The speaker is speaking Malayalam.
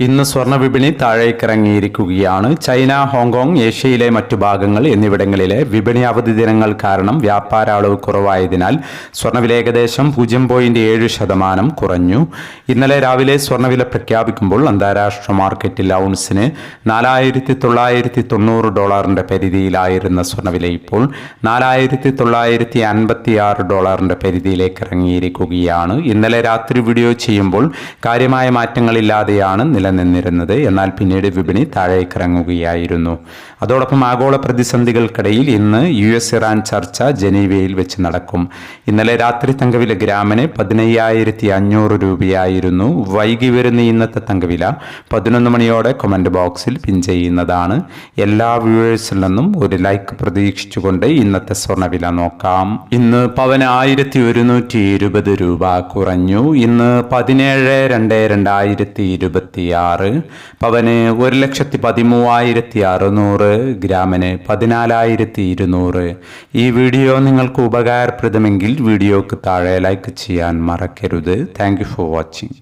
ഇന്ന് സ്വർണ വിപണി താഴേക്കിറങ്ങിയിരിക്കുകയാണ്. ചൈന ഹോങ്കോങ് ഏഷ്യയിലെ മറ്റു ഭാഗങ്ങൾ എന്നിവിടങ്ങളിലെ വിപണി അവധി ദിനങ്ങൾ കാരണം വ്യാപാര അളവ് കുറവായതിനാൽ സ്വർണവില ഏകദേശം പൂജ്യം പോയിന്റ് ഏഴ് ശതമാനം കുറഞ്ഞു. ഇന്നലെ രാവിലെ സ്വർണവില പ്രഖ്യാപിക്കുമ്പോൾ അന്താരാഷ്ട്ര മാർക്കറ്റിൽ ഔൺസിന് നാലായിരത്തി തൊള്ളായിരത്തി തൊണ്ണൂറ് ഡോളറിന്റെ പരിധിയിലായിരുന്ന സ്വർണവില ഇപ്പോൾ നാലായിരത്തി തൊള്ളായിരത്തി അൻപത്തി ആറ് ഡോളറിന്റെ പരിധിയിലേക്ക് ഇറങ്ങിയിരിക്കുകയാണ് ഇന്നലെ രാത്രി വീഡിയോ ചെയ്യുമ്പോൾ കാര്യമായ മാറ്റങ്ങളില്ലാതെയാണ് നിലനിന്നിരുന്നത്. എന്നാൽ പിന്നീട് വിപണി താഴേക്കിറങ്ങുകയായിരുന്നു. അതോടൊപ്പം ആഗോള പ്രതിസന്ധികൾക്കിടയിൽ ഇന്ന് യു എസ് ഇറാൻ ചർച്ച ജനീവയിൽ വെച്ച് നടക്കും. ഇന്നലെ രാത്രി തങ്കവില ഗ്രാമിന് പതിനയ്യായിരത്തി അഞ്ഞൂറ് രൂപയായിരുന്നു. വൈകി വരുന്ന ഇന്നത്തെ തങ്കവില പതിനൊന്ന് മണിയോടെ കമന്റ് ബോക്സിൽ പിൻ ചെയ്യുന്നതാണ്. എല്ലാ വ്യൂവേഴ്സിൽ നിന്നും ഒരു ലൈക്ക് പ്രതീക്ഷിച്ചുകൊണ്ട് ഇന്നത്തെ സ്വർണവില നോക്കാം. ഇന്ന് പവന് ആയിരത്തി ഒരുന്നൂറ്റി ഇരുപത് രൂപ കുറഞ്ഞു. ഇന്ന് പതിനേഴ് രണ്ട് രണ്ടായിരത്തി ഇരുപത്തി ആറ് പവന് ഒരു ലക്ഷത്തി പതിമൂവായിരത്തി അറുന്നൂറ് ഗ്രാമിന് പതിനാലായിരത്തി ഇരുന്നൂറ് ഈ വീഡിയോ നിങ്ങൾക്ക് ഉപകാരപ്രദമെങ്കിൽ വീഡിയോക്ക് താഴെ ലൈക്ക് ചെയ്യാൻ മറക്കരുത്. Thank for watching